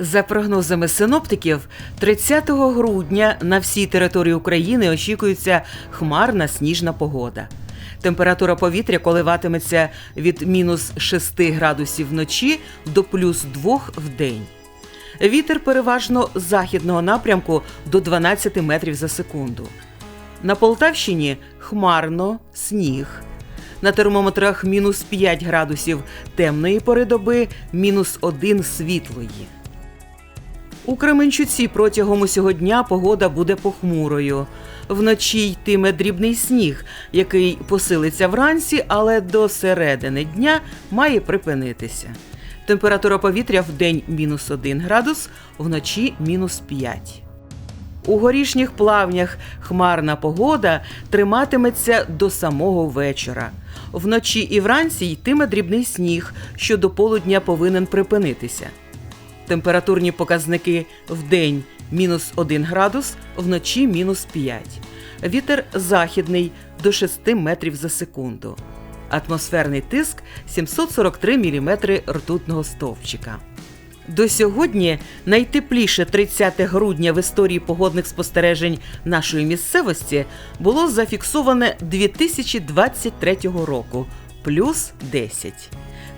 За прогнозами синоптиків, 30 грудня на всій території України очікується хмарна сніжна погода. Температура повітря коливатиметься від мінус 6 градусів вночі до плюс 2 в день. Вітер переважно західного напрямку до 12 метрів за секунду. На Полтавщині хмарно, сніг. На термометрах мінус 5 градусів темної пори доби, мінус 1 світлої. У Кременчуці протягом усього дня погода буде похмурою. Вночі йтиме дрібний сніг, який посилиться вранці, але до середини дня має припинитися. Температура повітря в день мінус 1 градус, вночі мінус 5. У горішніх плавнях хмарна погода триматиметься до самого вечора. Вночі і вранці йтиме дрібний сніг, що до полудня повинен припинитися. Температурні показники в день мінус 1 градус, вночі мінус 5. Вітер західний до 6 метрів за секунду. Атмосферний тиск 743 мм ртутного стовпчика. До сьогодні найтепліше 30 грудня в історії погодних спостережень нашої місцевості було зафіксоване 2023 року плюс 10.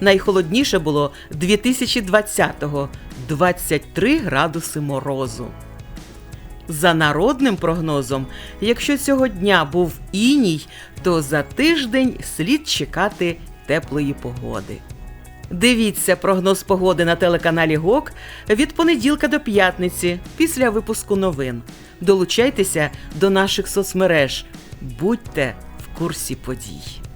Найхолодніше було 2020-го 23 градуси морозу. За народним прогнозом, якщо цього дня був іній, то за тиждень слід чекати теплої погоди. Дивіться прогноз погоди на телеканалі ГОК від понеділка до п'ятниці після випуску новин. Долучайтеся до наших соцмереж. Будьте в курсі подій.